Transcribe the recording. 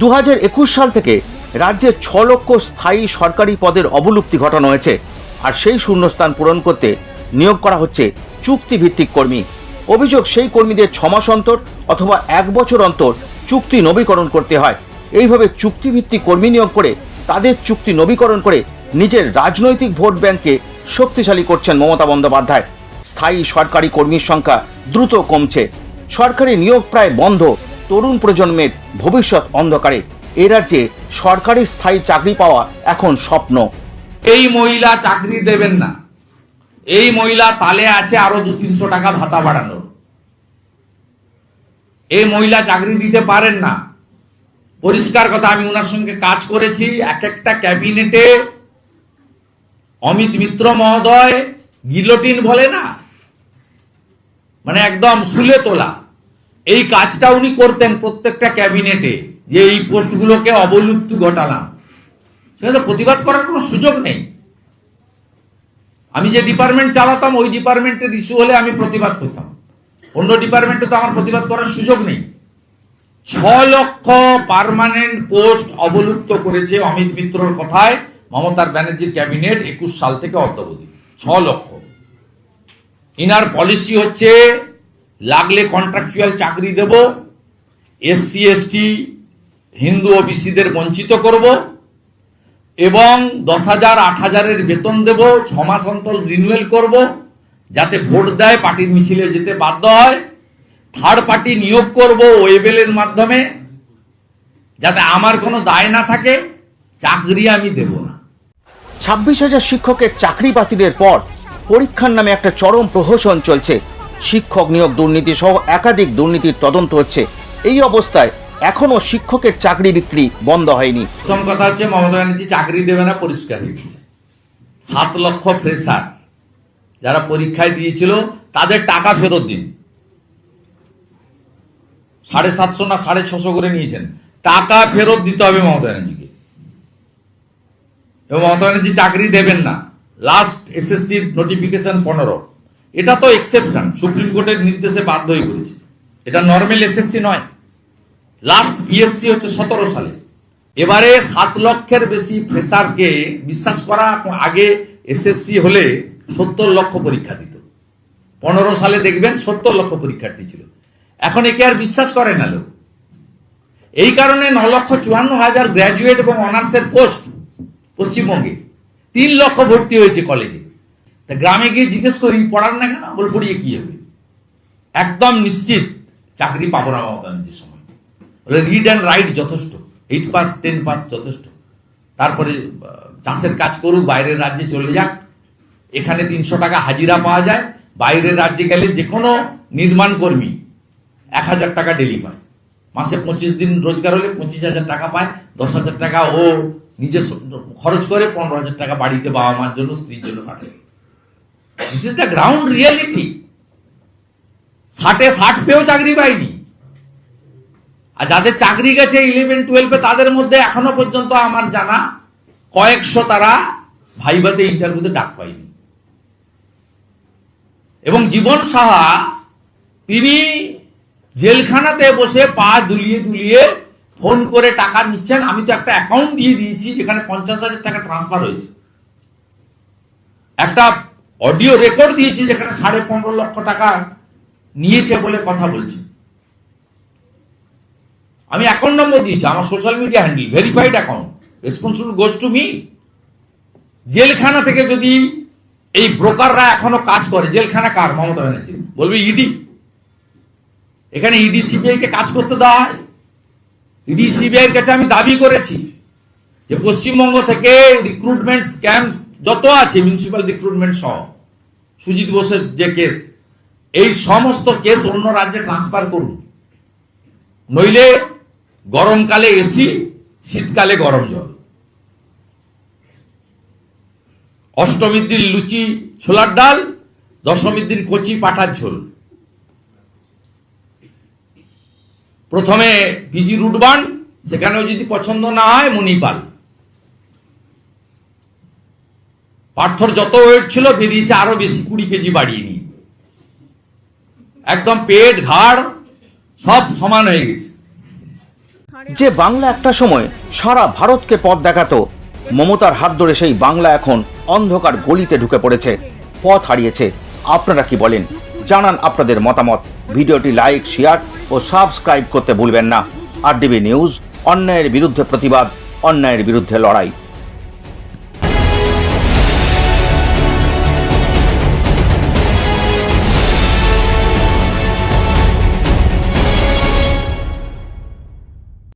দু হাজার একুশ সাল থেকে রাজ্যে ছ লক্ষ স্থায়ী সরকারি পদের অবলুপ্তি ঘটানো হয়েছে। আর সেই শূন্যস্থান পূরণ করতে নিয়োগ করা হচ্ছে চুক্তিভিত্তিক কর্মী। অভিযোগ সেই কর্মীদের ছমাস অন্তর অথবা এক বছর অন্তর চুক্তি নবীকরণ করতে হয়। এইভাবে চুক্তিভিত্তিক কর্মী নিয়োগ করে তাদের চুক্তি নবীকরণ করে নিজের রাজনৈতিক ভোট ব্যাংককে শক্তিশালী করছেন মমতা বন্দ্যোপাধ্যায়। স্থায়ী সরকারি কর্মীর সংখ্যা দ্রুত কমছে। সরকারি নিয়োগ প্রায় বন্ধ। তরুণ প্রজন্মের ভবিষ্যৎ অন্ধকারে। এ রাজ্যে সরকারি স্থায়ী চাকরি পাওয়া এখন স্বপ্ন। এই মহিলা চাকরি দেবেন না। এই মহিলা তালে আছে আরও দু তিনশো টাকা ভাতা বাড়ানোর এই মহিলা চাকরি দিতে পারেন না। পরিষ্কার কথা, আমি ওনার সঙ্গে কাজ করেছি। এক একটা ক্যাবিনেটে অমিত মিত্র মহোদয় গিলোটিন বলে না? মানে একদম সুলে তোলা। এই কাজটা উনি করতেন প্রত্যেকটা ক্যাবিনেটে, যে এই পোস্টগুলোকে অবলুপ্তি ঘটালাম। সেখানে প্রতিবাদ করার কোনো সুযোগ নেই। আমি যে ডিপার্টমেন্ট চালাতাম, ওই ডিপার্টমেন্টের ইস্যু হলে আমি প্রতিবাদ করতাম। অন্য ডিপার্টমেন্টে তো আমার প্রতিবাদ করার সুযোগ নেই। ছ লক্ষ পার্মানেন্ট পোস্ট অবলুপ্ত করেছে অমিত মিত্রর কথায় মমতার ব্যানার্জির ক্যাবিনেট একুশ সাল থেকে অদ্যাবধি। ছ লক্ষ। ইনার পলিসি হচ্ছে লাগলে কন্ট্রাকচুয়াল চাকরি দেব এসসি এসটি হিন্দু ওবিসিদের বঞ্চিত করব, এবং দশ হাজার, আট হাজারের বেতন দেব, ছ মাস অন্তর রিনুয়েল করব, যাতে ভোট দেয় পার্টির মিছিলে যেতে বাধ্য হয়। থার্ড পার্টি নিয়োগ করব ওয়েবেলের মাধ্যমে, যাতে আমার কোনো দায় না থাকে, চাকরি আমি দেব না। ছাব্বিশ হাজার শিক্ষকের চাকরি বাতিলের পর পরীক্ষার নামে একটা চরম প্রহসন চলছে। শিক্ষক নিয়োগ দুর্নীতি সহ একাধিক দুর্নীতির তদন্ত হচ্ছে। এই অবস্থায় এখনও শিক্ষকের চাকরি বিক্রি বন্ধ হয়নি। প্রথম কথা হচ্ছে মমতা ব্যানার্জি চাকরি দেবে না, পরিষ্কার সাত লক্ষ ফ্রেশার যারা পরীক্ষায় দিয়েছিল, তাদের টাকা ফেরত দিন। সাড়ে সাতশো না সাড়ে ছশো করে নিয়েছেন। টাকা ফেরত দিতে হবে মমতা ব্যানার্জিকে। এবং মমতা ব্যানার্জি চাকরি দেবেন না। লাস্ট এসএসসি নোটিফিকেশন পনেরো। এটা তো এক্সেপশন সুপ্রিম কোর্টের নির্দেশে বাধ্য হয়ে করেছে। এটা নর্মাল এসএসসি নয়। লাস্ট পিএসসি হচ্ছে সতেরো সালে। এবারে সাত লক্ষের বেশি ফ্রেশারকে বিশ্বাস করা আগে এসএসসি হলে সত্তর লক্ষ পরীক্ষা দিত। পনেরো সালে দেখবেন সত্তর লক্ষ পরীক্ষার্থী ছিল। এখন একে আর বিশ্বাস করে না লোক। এই কারণে ন লক্ষ চুয়ান্ন হাজার গ্র্যাজুয়েট এবং অনার্সের পোস্ট পশ্চিমবঙ্গে। তিন লক্ষ ভর্তি হয়েছে কলেজে তা গ্রামে গিয়ে জিজ্ঞেস করি, পড়ার না কেন? বল, পড়িয়ে কি হবে? একদম নিশ্চিত চাকরি পাবো না মমতা ব্যানার্জির সময়। বলে রিড অ্যান্ড রাইট যথেষ্ট। এইট পাস টেন পাস যথেষ্ট। তারপরে চাষের কাজ করুক, বাইরের রাজ্যে চলে যাক। এখানে তিনশো টাকা হাজিরা পাওয়া যায়। বাইরের রাজ্যে গেলে যে কোনো নির্মাণ কর্মী এক হাজার টাকা ডেলি পায় মাসে পঁচিশ দিন রোজগার হলে পঁচিশ হাজার টাকা পায়, দশ হাজার টাকা ও নিজে খরচ করে পনেরো হাজার টাকা বাড়িতে বাবা মার জন্য, স্ত্রীর জন্য পাঠায়। This is the ground reality ষাটে ষাট পেয়েও চাকরি পাইনি। আর যাদের চাকরি গেছে ইলেভেন টুয়েলভে তাদের মধ্যে এখনও পর্যন্ত আমার জানা কয়েকশো তারা ভাইভাতে ইন্টারভিউতে ডাক পায়নি। এবং জীবন সাহা, তিনি জেলখানাতে বসে পা দুলিয়ে দুলিয়ে ফোন করে টাকা নিচ্ছেন। আমি তো একটা অ্যাকাউন্ট দিয়ে দিয়েছি, যেখানে পঞ্চাশ হাজার টাকা ট্রান্সফার হয়েছে। একটা অডিও রেকর্ড দিয়েছে যেখানে সাড়ে পনেরো লক্ষ টাকা নিয়েছে বলে কথা বলছে। আমি অ্যাকাউন্ট নম্বর দিয়েছি, আমার social media handle verified account responsible goes to me জেলখানা থেকে যদি এই ব্রোকাররা এখনও কাজ করে, জেলখানা কার? মমতা ব্যানার্জি। বলবে ইডি এখানে ইডি সিবিআই কে কাজ করতে দেওয়া হয়। ইডি সিবিআই এর কাছে আমি দাবি করেছি যে পশ্চিমবঙ্গ থেকে রিক্রুটমেন্ট স্ক্যাম যত আছে মিউনিসিপাল রিক্রুটমেন্ট সহ, সুজিত বোসের যে কেস এই সমস্ত কেস অন্য রাজ্যে ট্রান্সফার করুন। নইলে গরমকালে এসি শীতকালে গরম জল। অষ্টমীর দিন লুচি, ছোলার ডাল, দশমীর দিন কচি পাঠার ঝোল। প্রথমে পিজি রুটবান, সেখানেও যদি পছন্দ না হয় মণিপাল পার্থর যত ওয়েট ছিল বেরিয়েছে আরও বেশি কুড়ি কেজি বাড়িয়ে নিয়ে। একদম পেট, ঘাড়, সব সমান হয়ে গেছে। যে বাংলা একটা সময় সারা ভারতকে পথ দেখাতো, মমতার হাত ধরে সেই বাংলা এখন অন্ধকার গলিতে ঢুকে পড়েছে। পথ হারিয়েছে। আপনারা কি বলেন? জানান আপনাদের মতামত। ভিডিওটি লাইক শেয়ার ও সাবস্ক্রাইব করতে ভুলবেন না। আর ডিবি নিউজ অন্যায়ের বিরুদ্ধে প্রতিবাদ, অন্যায়ের বিরুদ্ধে লড়াই।